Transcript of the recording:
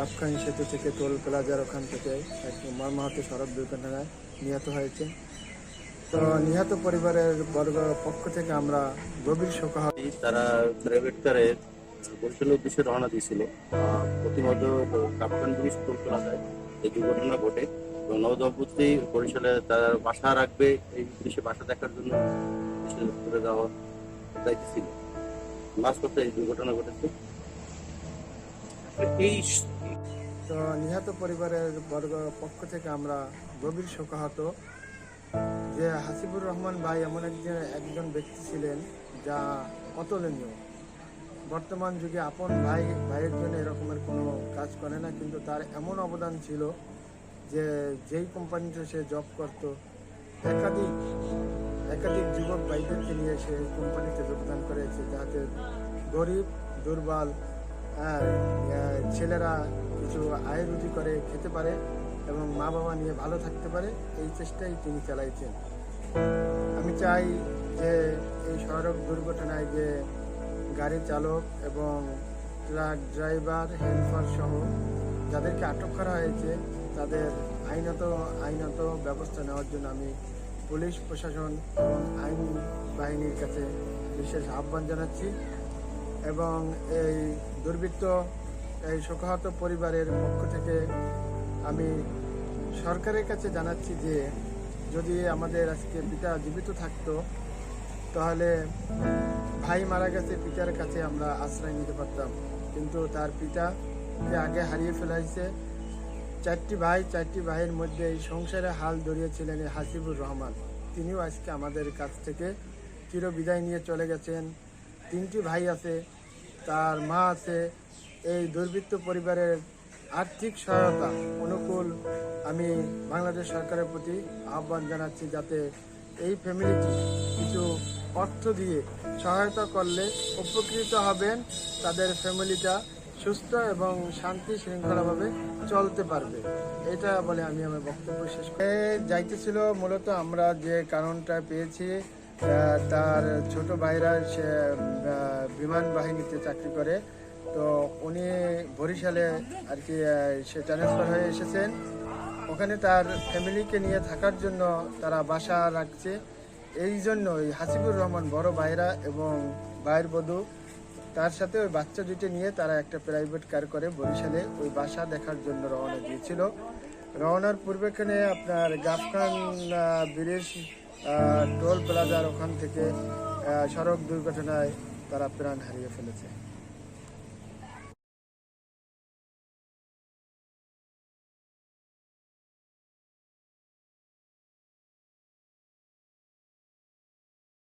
গাবখান সেতু থেকে টোল প্লাজার ওখান থেকে এক মর্মাহত সড়ক দুর্ঘটনায় নিহত হয়েছে। তো নিহত পরিবারের বর্গ পক্ষ থেকে আমরা গভীর শোকাহত তারা প্রাইভেট কারে বরিশালের উদ্দেশ্যে রওনা দিয়েছিল। আহ, প্রতিমধ্যে কাপ্তান ব্রিজ টোল প্লাজায় এই দুর্ঘটনা ঘটে এবং নবদম্পতি বরিশালে তার বাসা রাখবে এই উদ্দেশ্যে বাসা দেখার জন্য করে যাওয়া যাইতেছিল। মাঝপথে এই দুর্ঘটনা ঘটেছে। এই তো নিহত পরিবারের বর্গ পক্ষ থেকে আমরা গভীর শোকাহত যে হাসিবুর রহমান ভাই এমন একজন একজন ব্যক্তি ছিলেন যা অতুলনীয়। বর্তমান যুগে আপন ভাই, ভাইয়ের জন্য এরকমের কোনো কাজ করে না, কিন্তু তার এমন অবদান ছিল যে যেই কোম্পানিতে সে জব করত, একাধিক একাধিক যুবক ভাইদেরকে নিয়ে সে কোম্পানিতে যোগদান করেছে, যাতে গরিব, দুর্বল ছেলেরা কিছু আয় রুজি করে খেতে পারে এবং মা বাবা নিয়ে ভালো থাকতে পারে, এই চেষ্টাই তিনি চালাইছেন। আমি চাই যে এই সড়ক দুর্ঘটনায় যে গাড়ি চালক এবং ট্রাক ড্রাইভার, হেল্পার সহ যাদেরকে আটক করা হয়েছে, তাদের আইনত আইনত ব্যবস্থা নেওয়ার জন্য আমি পুলিশ, প্রশাসন এবং আইন বাহিনীর কাছে বিশেষ আহ্বান জানাচ্ছি এবং এই দুর্বৃত্ত এই শোকাহত পরিবারের পক্ষ থেকে আমি সরকারের কাছে জানাচ্ছি যে, যদি আমাদের আজকে পিতা জীবিত থাকতো, তাহলে ভাই মারা গেছে, পিতার কাছে আমরা আশ্রয় নিতে পারতাম। কিন্তু তার পিতাকে আগে হারিয়ে ফেলাইছে চারটি ভাই, চারটি ভাইয়ের মধ্যে এই সংসারে হাল ধরিয়েছিলেন হাসিবুর রহমান। তিনিও আজকে আমাদের কাছ থেকে চির বিদায় নিয়ে চলে গেছেন। তিনটি ভাই আছে, তার মা আছে এই দুর্বৃত্ত পরিবারের আর্থিক সহায়তা অনুকূল আমি বাংলাদেশ সরকারের প্রতি আহ্বান জানাচ্ছি যাতে এই ফ্যামিলিটি কিছু অর্থ দিয়ে সহায়তা করলে উপকৃত হবেন, তাদের ফ্যামিলিটা সুস্থ এবং শান্তি শৃঙ্খলাভাবে চলতে পারবে। এটা বলে আমি আমার বক্তব্য শেষ করি। যাইতেছিল মূলত আমরা যে কারণটা পেয়েছি তার ছোট ভাইরা সে বিমান বাহিনীতে চাকরি করে। তো উনি বরিশালে আর কি সে ট্রান্সফার হয়ে এসেছেন। ওখানে তার ফ্যামিলিকে নিয়ে থাকার জন্য তারা বাসা রাখছে। এই জন্য ওই হাসিবুর রহমান বড় ভাইরা এবং ভাইয়ের বধূ, তার সাথে ওই বাচ্চা দুটি নিয়ে তারা একটা প্রাইভেট কার করে বরিশালে ওই বাসা দেখার জন্য রওনা দিয়েছিল। রওনার পূর্বেখানে আপনার গাফখান ব্রিজ টোল প্লাজার ওখান থেকে সড়ক দুর্ঘটনায় তারা প্রাণ হারিয়ে ফেলেছে।